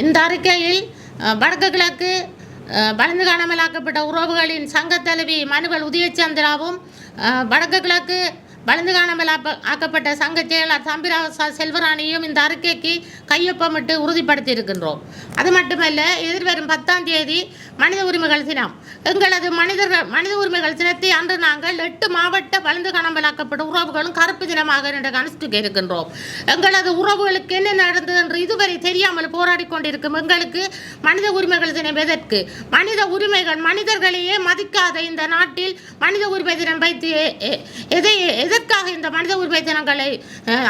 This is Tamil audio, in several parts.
இந்த அறிக்கையில் வடக்கு கிழக்கு அஹ், வளர்ந்து காணாமலாக்கப்பட்ட உறவுகளின் சங்க தலைவி மனுவல் உதயச்சந்திராவும் வடக்கு கிழக்கு வளர்ந்து காணாமல் ஆக்கப்பட்ட சங்க செயலாளர் சம்பிராசா செல்வராணியும் இந்த அறிக்கைக்கு கையொப்பமிட்டு உறுதிப்படுத்தி இருக்கின்றோம் அது மட்டுமல்ல எதிர்வரும் பத்தாம் தேதி மனித உரிமைகள் தினம். எங்களது மனிதர்கள் மனித உரிமைகள் தினத்தை அன்று நாங்கள் எட்டு மாவட்ட வளர்ந்து காணாமலாக்கப்பட்ட உறவுகளும் கருப்பு தினமாக என்று அனுஷ்டிக்க இருக்கின்றோம். எங்களது உறவுகளுக்கு என்ன நடந்தது என்று இதுவரை தெரியாமல் போராடி கொண்டிருக்கும் எங்களுக்கு மனித உரிமைகள் தினம் எதற்கு? மனித உரிமைகள் மனிதர்களையே மதிக்காத இந்த நாட்டில் மனித உரிமை தினம் வைத்து எ- எதை எதற்காக இந்த மனித உரிமை தினங்களை அஹ்,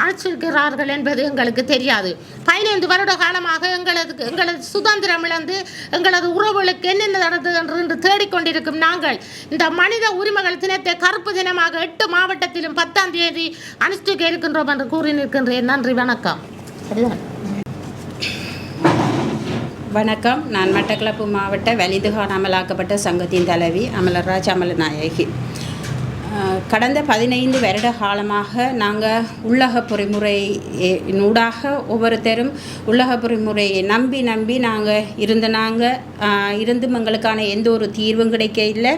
என்பது எங்களுக்கு தெரியாது. பதினைந்து வருட காலமாக எங்களது எங்களது சுதந்திரம் இழந்து எங்களது உறவுகளுக்கு என்னென்ன நடந்தது என்று தேடிக்கொண்டிருக்கும் நாங்கள் இந்த மனித உரிமைகள் தினத்தை கருப்பு தினமாக எட்டு மாவட்டத்திலும் பத்தாம் தேதி அனுஷ்டிக்க இருக்கின்றோம் என்று கூறி நிற்கின்றேன். நன்றி வணக்கம். சரிதான் வணக்கம். நான் மட்டக்களப்பு மாவட்ட வலிது அமலாக்கப்பட்ட சங்கத்தின் தலைவி அமலராஜ் அமலநாயகி கடந்த பதினைந்து வருட காலமாக நாங்கள் உள்ளக பொறிமுறை நூடாக ஒவ்வொருத்தரும் உள்ளக பொறிமுறையை நம்பி நம்பி நாங்கள் இருந்த நாங்கள் இருந்தும் எங்களுக்கான எந்த ஒரு தீர்வும் கிடைக்க இல்லை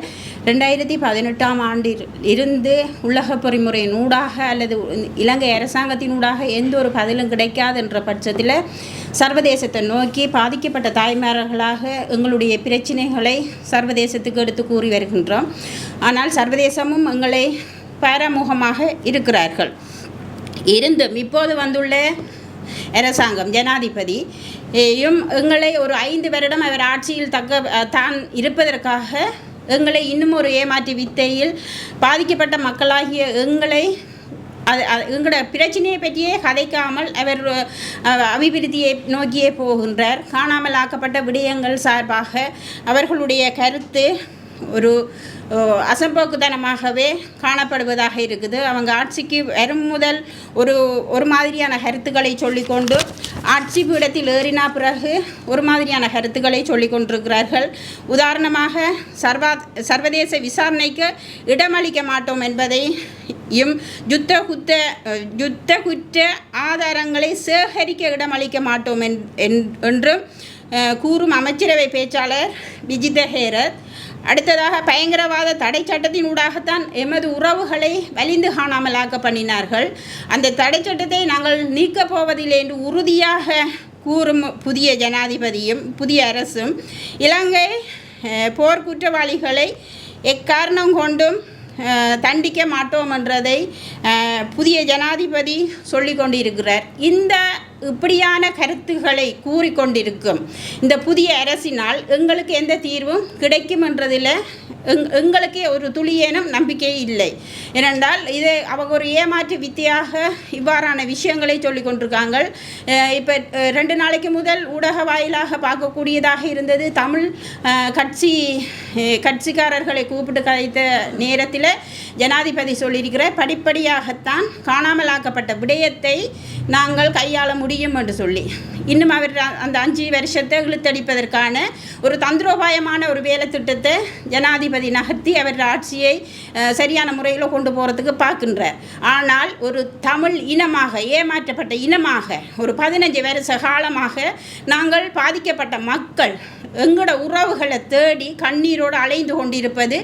ரெண்டாயிரத்தி பதினெட்டாம் ஆண்டில் இருந்து உள்ளக பொறிமுறையின் ஊடாக அல்லது இலங்கை அரசாங்கத்தினூடாக எந்த ஒரு பதிலும் கிடைக்காதுன்ற பட்சத்தில் சர்வதேசத்தை நோக்கி பாதிக்கப்பட்ட தாய்மார்களாக எங்களுடைய பிரச்சனைகளை சர்வதேசத்துக்கு எடுத்து கூறி வருகின்றோம். ஆனால் சர்வதேசமும் எங்களை பாரமுகமாக இருக்கிறார்கள். இருந்தும் இப்போது வந்துள்ள அரசாங்கம் ஜனாதிபதி யும் எங்களை ஒரு ஐந்து வருடம் அவர் ஆட்சியில் தக்க தான் இருப்பதற்காக எங்களை இன்னும் ஒரு ஏமாற்று வித்தையில் பாதிக்கப்பட்ட மக்களாகிய எங்களை அது அது எங்களோட பிரச்சனையை பற்றியே கதைக்காமல் அவர் அபிவிருத்தியை நோக்கியே போகின்றார். காணாமல் ஆக்கப்பட்ட விடயங்கள் சார்பாக அவர்களுடைய கருத்து ஒரு அசம்போக்குத்தனமாகவே காணப்படுவதாக இருக்குது. அவங்க ஆட்சிக்கு வரும் முதல் ஒரு ஒரு மாதிரியான கருத்துக்களை சொல்லிக்கொண்டு ஆட்சி பீடத்தில் ஏறினா பிறகு ஒரு மாதிரியான கருத்துக்களை சொல்லிக் கொண்டிருக்கிறார்கள் உதாரணமாக சர்வா சர்வதேச விசாரணைக்கு இடமளிக்க மாட்டோம் என்பதை யும் யுத்த குத்த யுத்த குற்ற ஆதாரங்களை சேகரிக்க இடமளிக்க மாட்டோம் என்- என்- என்றும் கூறும் அமைச்சரவை பேச்சாளர் விஜித ஹேரத். அடுத்ததாக பயங்கரவாத தடை சட்டத்தினூடாகத்தான் எமது உறவுகளை வலிந்து காணாமலாக்க பண்ணினார்கள். அந்த தடை சட்டத்தை நாங்கள் நீக்கப் போவதில்லை என்று உறுதியாக கூறும் புதிய ஜனாதிபதியும் புதிய அரசும் இலங்கை போர்க்குற்றவாளிகளை போர் குற்றவாளிகளை எக்காரணம் கொண்டும் தண்டிக்க மாட்டோம் என்றதை புதிய ஜனாதிபதி சொல்லி கொண்டிருக்கிறார். இந்த இப்படியான கருத்துக்களை கூறிக்கொண்டிருக்கும் இந்த புதிய அரசினால் எங்களுக்கு எந்த தீர்வும் கிடைக்கும் என்றதில் எங் எங்களுக்கே ஒரு துளியேனும் நம்பிக்கை இல்லை. ஏனென்றால் இது அவங்க ஒரு ஏமாற்று வித்தியாக இவ்வாறான விஷயங்களை சொல்லி கொண்டிருக்காங்க. இப்போ ரெண்டு நாளைக்கு முதல் ஊடக வாயிலாக பார்க்கக்கூடியதாக இருந்தது. தமிழ் கட்சி கட்சிக்காரர்களை கூப்பிட்டு கழித்த நேரத்தில் ஜனாதிபதி சொல்லியிருக்கிற படிப்படியாகத்தான் காணாமலாக்கப்பட்ட விடயத்தை நாங்கள் கையாள முடியும் என்று சொல்லி. இன்னும் அவர் அந்த அஞ்சு வருஷத்தை இழுத்தடிப்பதற்கான ஒரு தந்திரோபாயமான ஒரு வேலை திட்டத்தை ஜனாதிபதி நகர்த்தி அவர் ஆட்சியை சரியான முறையில் கொண்டு போகிறதுக்கு பார்க்கின்றார். ஆனால் ஒரு தமிழ் இனமாக ஏமாற்றப்பட்ட இனமாக ஒரு பதினஞ்சு வருஷ காலமாக நாங்கள் பாதிக்கப்பட்ட மக்கள் எங்களோட உறவுகளை தேடி கண்ணீரோடு அலைந்து கொண்டிருப்பது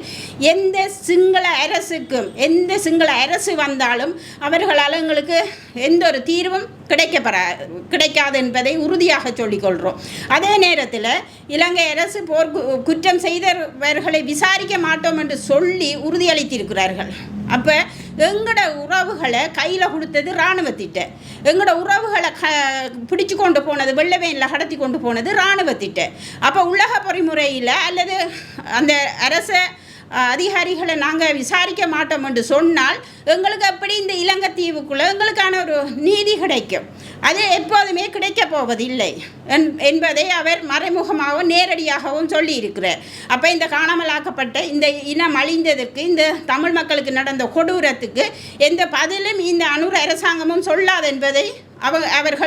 எந்த சிங்கள அரசுக்கும் எந்த சிங்கள அரசு வந்தாலும் அவர்களால் எங்களுக்கு எந்த ஒரு தீர்வும் கிடைக்கப்பெற கிடைக்காது என்பதை உறுதியாக சொல்லிக்கொள்கிறோம். அதே நேரத்தில் இலங்கை அரசு போர் குற்றம் செய்தவர்களை விசாரிக்க மாட்டோம் என்று சொல்லி உறுதியளித்திருக்கிறார்கள். அப்போ எங்களோட உறவுகளை கையில் கொடுத்தது இராணுவத்திட்ட. எங்களோட உறவுகளை க பிடிச்சு கொண்டு போனது வெள்ளவேனில் கடத்தி கொண்டு போனது இராணுவத்திட்ட. அப்போ உலக பொறிமுறையில் அல்லது அந்த அரசை அதிகாரிகளை நாங்கள் விசாரிக்க மாட்டோம் என்று சொன்னால் எங்களுக்கு அப்படி இந்த இலங்கை தீவுக்குள்ளே எங்களுக்கான ஒரு நீதி கிடைக்கும்? அது எப்போதுமே கிடைக்கப் போவதில்லை. என்- என்பதை அவர் மறைமுகமாகவும் நேரடியாகவும் சொல்லியிருக்கிறார். அப்போ இந்த காணாமலாக்கப்பட்ட இந்த இனம் அழிந்ததற்கு இந்த தமிழ் மக்களுக்கு நடந்த கொடூரத்துக்கு எந்த பதிலும் இந்த அனுர் அரசாங்கமும் சொல்லாது என்பதை அவ அவர்கள்